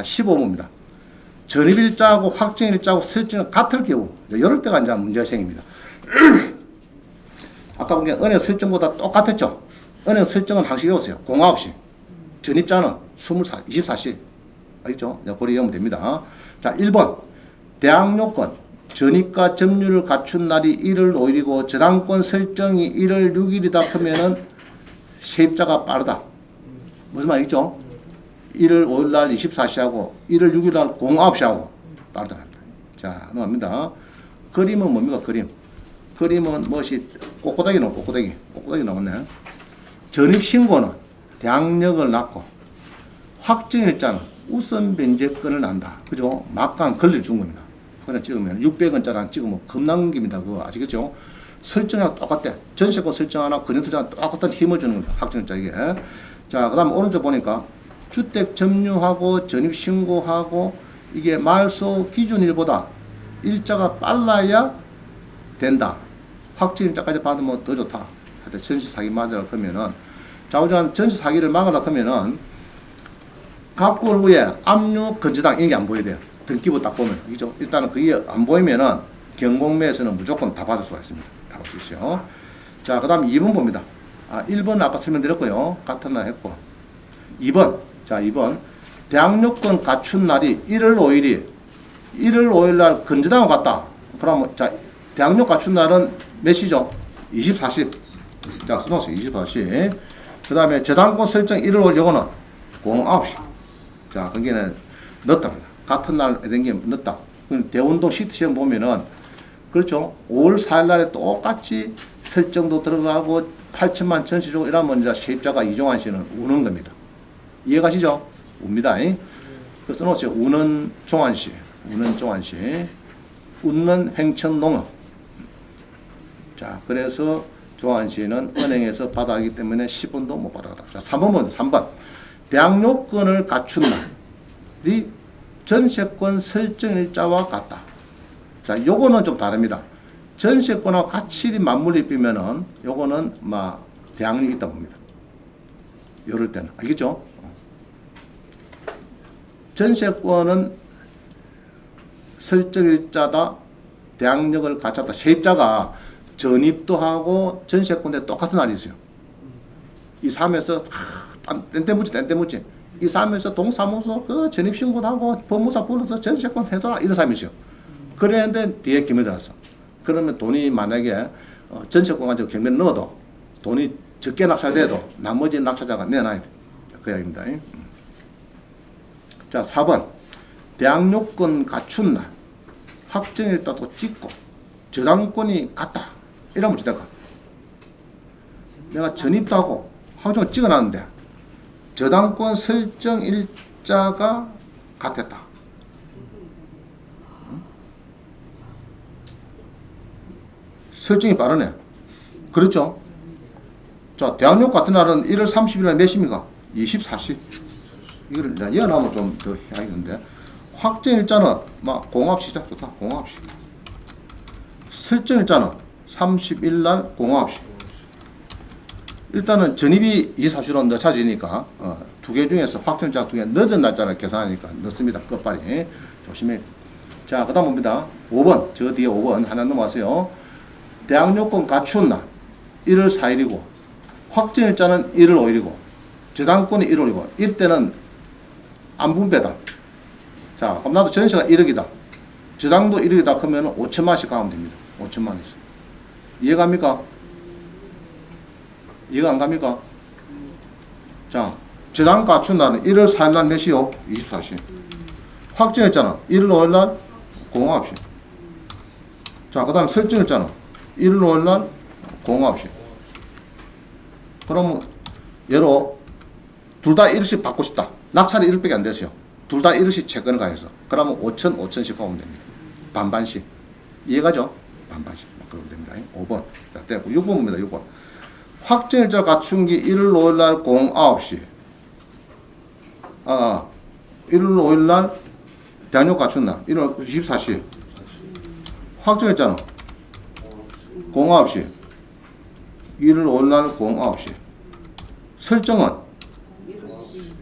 자, 15번입니다. 전입일자하고 확정일자하고 설정은 같을 경우 이럴 때가 이제 문제가 생깁니다. 아까 본 게 은행 설정보다 똑같았죠. 은행 설정은 항시 외웠어요. 09시. 전입자는 24, 24시. 알겠죠? 자, 고려 외우면 됩니다. 자, 1번. 대항 요건. 전입과 점유를 갖춘 날이 1월 5일이고 저당권 설정이 1월 6일이다 하면은 세입자가 빠르다. 무슨 말이죠? 1월 5일 날 24시하고 1월 6일 날 09시하고 빠르다. 자, 넘어갑니다. 그림은 뭡니까? 그림. 그림은 무엇이 꼬꼬다기 나오 꼬꼬다기. 꼬꼬다기 나왔네. 전입 신고는 대항력을 낳고 확정일자는 우선 변제권을 난다. 그죠? 막강 권리를 준 겁니다. 그냥 찍으면 600원짜리 찍으면 겁남깁니다. 그거 아시겠죠? 설정하고 똑같대. 전세권 설정 하나, 근현투자 똑같은 힘을 주는 겁니다. 확정일자 이게. 자, 그 다음 오른쪽 보니까 주택 점유하고 전입 신고하고 이게 말소 기준일보다 일자가 빨라야 된다. 확정일자까지 받으면 더 좋다. 하여튼 전시 사기 막으려 하면은 좌우전 전시 사기를 막으려 하면은 각골 후에 압류 건지당 이게 안 보여야 돼요. 등기부 딱 보면 그죠? 일단은 그게 안 보이면은 경공매에서는 무조건 다 받을 수가 있습니다. 다 받을 수 있어요. 자, 그다음 2번 봅니다. 아, 1번 아까 설명드렸고요. 같은 날 했고. 2번. 자, 2번. 대항요건 갖춘 날이 1월 5일이 1월 5일 날 건지당을 갔다. 그러면 자, 대항력 갖춘 날은 몇 시죠? 24시. 자, 써놓으세요. 24시. 그 다음에 저당권 설정 1월 5일 요거는 09시. 자, 거기는 넣었답니다. 같은 날 해당기 넣었다. 대운동 시트 시험 보면은 그렇죠. 5월 4일 날에 똑같이 설정도 들어가고 8천만 전시 주고 이러면 이제 세입자가 이종환 씨는 우는 겁니다. 이해가시죠? 웁니다. 그 써놓으세요. 우는 씨. 우는 씨. 웃는 횡천농업. 자, 그래서 씨는 은행에서 받아가기 때문에 10원도 못 받아갔다. 자, 3번 먼저 3번. 대항 요건을 갖춘 날이 전세권 설정일자와 같다. 자, 요거는 좀 다릅니다. 전세권하고 같이 맞물리 비면은 요거는 막 대항력이 있다 봅니다. 요럴 때는 알겠죠? 전세권은 설정일자다 대항력을 갖췄다. 세입자가 전입도 하고 전세권에 똑같은 날이 있어요. 이 삶에서 땡땡묻지 땡땡묻지 이 삶에서 동사무소 그 전입신고도 하고 법무사 불러서 전세권 해줘라 이런 있어요. 그랬는데 뒤에 김이 들었어. 그러면 돈이 만약에 어, 전세권 가지고 경매를 넣어도 돈이 적게 낙찰돼도 나머지 낙찰자가 내놔야 돼. 그 이야기입니다. 음. 자, 4번. 대항요건 갖춘 날 확정일자도 찍고 저당권이 같다. 이러면 어찌될까? 내가 전입도 하고 확정을 찍어놨는데 저당권 설정 일자가 같았다. 응? 설정이 빠르네. 그렇죠? 자, 대학력 같은 날은 1월 30일 날 몇 시입니까? 24시. 이거를 이제 이어나면 좀 더 해야겠는데. 확정 일자는 막 공합 시작 좋다. 공합 시. 설정 일자는 30일 날 공합 시. 일단은 전입이 24시로 넣어차지니까 어, 두개 중에서 확정자 두 개 늦은 날짜를 계산하니까 넣습니다. 끝발이. 조심해. 자, 그 다음 봅니다. 5번. 저 뒤에 5번. 하나 넘어가세요. 대학 요건 갖춘 날 1월 4일이고 확정일자는 1월 5일이고 저당권이 1월이고 이때는 안 분배다. 자, 그럼 나도 전세가 1억이다. 저당도 1억이다 그러면 5천만 원씩 가면 됩니다. 5천만 원씩. 이해갑니까? 이해가 안 갑니까? 자, 저당 갖춘 날은 1월 4일 날 몇 시요? 24시. 확정했잖아. 1월 5일 날 09시. 자, 그 다음 설정했잖아. 1월 5일 날 09시. 그러면 예로 둘 다 1씩 받고 싶다. 낙찰이 1억밖에 안 됐어요. 둘 다 1억씩 채권을 가해서. 그러면 5천, 5천씩 가면 됩니다. 반반씩. 이해가죠? 반반씩. 그러면 됩니다. 5번. 자, 됐고. 6번입니다. 6번. 확정일자 갖춘기 1월 5일 날 09시. 아, 아. 1월 5일 날 대한역 갖춘 날. 1월 24시. 확정했잖아. 09시. 1월 5일 날 09시. 설정은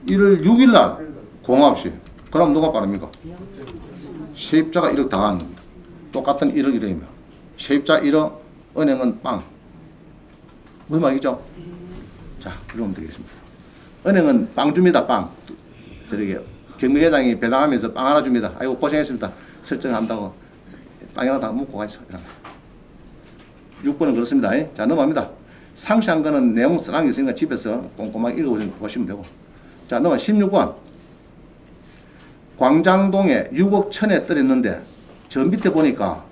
1월 6일 날 09시. 그럼 누가 빠릅니까? 세입자가 1억 다 하는 겁니다. 똑같은 1억 1억이면 세입자 1억, 은행은 빵. 무슨 말이죠? 자, 그러면 되겠습니다. 은행은 빵 줍니다, 빵. 저렇게 경매회장이 배당하면서 빵 하나 줍니다. 아이고 고생했습니다. 설정한다고 빵 하나 다 먹고 가시죠. 이런 거. 6번은 그렇습니다. 자, 넘어갑니다. 상시한 거는 내용 쓰라는 게 있으니까 집에서 꼼꼼하게 읽어보시면 되고. 자, 넘어 16번. 광장동에 6억 천에 떨었는데 저 밑에 보니까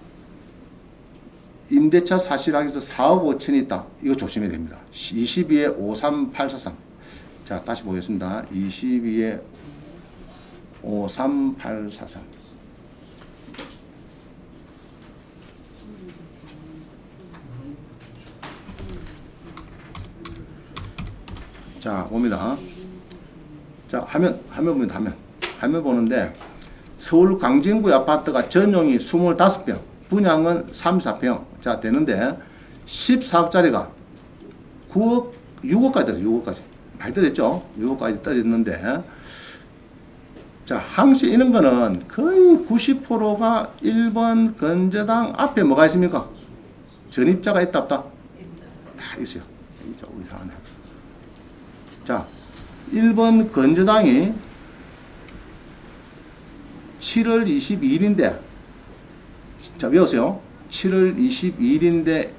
임대차 사실하기서 4억 5천이 있다. 이거 조심해야 됩니다. 22에 53843. 자, 다시 보겠습니다. 22에 53843. 자, 봅니다. 자, 화면, 화면 보면 화면. 화면 보는데 서울 강진구 아파트가 전용이 25평, 분양은 34평. 자, 되는데 14억짜리가 9억, 6억까지 떨어져, 6억까지. 많이 떨어졌죠? 6억까지 떨어졌는데 자, 항시 이런 거는 거의 90%가 1번 건재당 앞에 뭐가 있습니까? 전입자가 있다, 없다? 다 있어요. 조금 이상하네. 자, 1번 건재당이 7월 22일인데, 자, 외우세요. 7월 22일인데,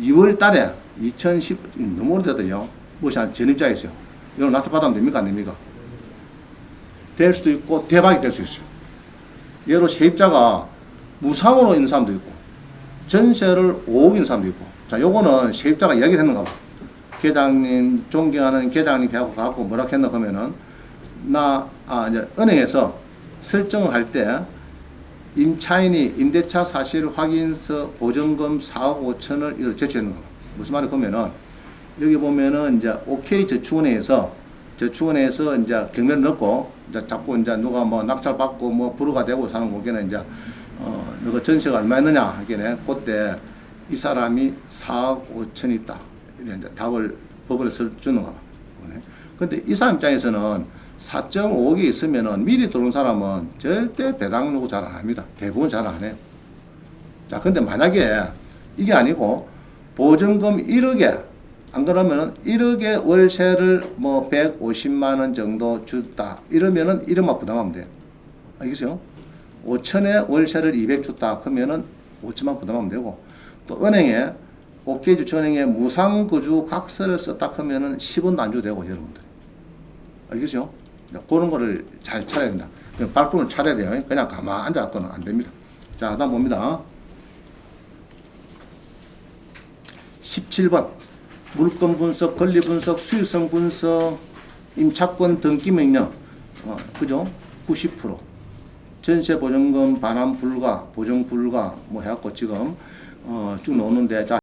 2월 달에 2010, 너무 오래됐더요. 무엇이 있어요. 이걸 나서 받으면 됩니까? 안 됩니까? 될 수도 있고, 대박이 될 수 있어요. 예로 세입자가 무상으로 있는 사람도 있고, 전세를 5억인 사람도 있고, 자, 요거는 세입자가 이야기를 했는가 봐. 계장님, 존경하는 계장님 하고 가고 뭐라 했나 하면은, 나, 아, 이제 은행에서 설정을 할 때, 임차인이 임대차 사실 확인서 보증금 4억 5천을 이걸 제출했는 거. 무슨 말을 그러면은 여기 보면은 이제 OK 저축은행에서 저축은행에서 이제 경매를 넣고 이제 자꾸 이제 누가 뭐 낙찰 받고 뭐 불허가 되고 사는 거기는 이제 어 너가 전세가 얼마였느냐 하기에 그때 이 사람이 4억 5천 있다. 이제 답을 법원에 서 주는 거 봐. 근데 이 사람 입장에서는 4.5억이 있으면은 미리 들어온 사람은 절대 배당 요구 잘 안 합니다. 대부분 잘 안 해요. 자, 근데 만약에 이게 아니고 보증금 1억에 안 그러면은 1억의 월세를 뭐 150만 원 정도 줬다. 이러면은 1억만 부담하면 돼요. 알겠어요? 5천에 월세를 200 줬다. 그러면은 5천만 부담하면 되고 또 은행에 옥계주천행에 무상거주 각서를 썼다 하면은 10원도 안 줘도 되고 여러분들. 알겠죠? 그런 거를 잘 찾아야 된다. 그냥 발품을 찾아야 돼요. 그냥 가만 앉아갖고는 안 됩니다. 자, 다음 봅니다. 17번. 물건 분석, 권리 분석, 수익성 분석, 임차권 등기 명령. 어, 그죠? 90%. 전세 보증금 반환 불가, 보증 불가, 뭐 해갖고 지금, 어, 쭉 나오는데, 자,